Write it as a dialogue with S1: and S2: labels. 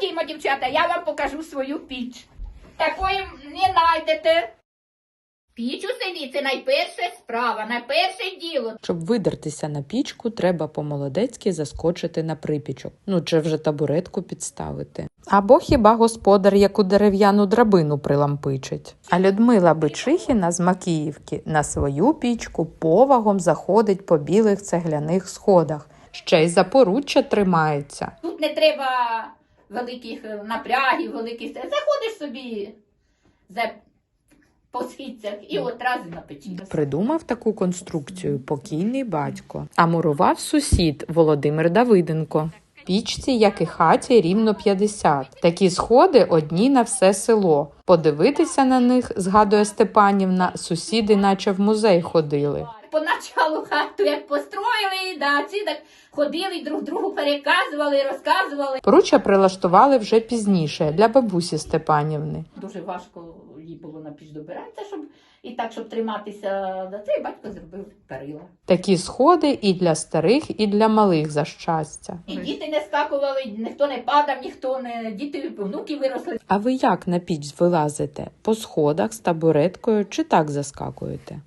S1: Ходімо, дівчата, я вам покажу свою піч. Такої не знайдете. Піч у селі це найперша справа, найперше діло.
S2: Щоб видертися на пічку, треба по-молодецьки заскочити на припічок. Ну чи вже табуретку підставити. Або хіба господар яку дерев'яну драбину прилампичить. А Людмила Бичихіна з Макіївки на свою пічку повагом заходить по білих цегляних сходах. Ще й за поруччя тримається.
S1: Тут не треба великих е, напрягів, великих. Заходиш собі за по східцях і одразу на печі.
S2: Придумав таку конструкцію покійний батько, а мурував сусід Володимир Давиденко. Пічці, як і хаті, рівно 50. Такі сходи одні на все село. Подивитися на них, згадує Степанівна, сусіди, наче в музей ходили.
S1: Поначалу хату як построїли, да, ці так ходили, друг другу переказували, розказували.
S2: Поруччя прилаштували вже пізніше для бабусі Степанівни.
S1: Дуже важко їй було на піч добиратися, щоб і так, щоб триматися за це, батько зробив перила.
S2: Такі сходи і для старих, і для малих за щастя.
S1: І діти не скакували, ніхто не падав, ніхто не діти, внуки виросли.
S2: А ви як на піч вилазите? По сходах з табуреткою чи так заскакуєте?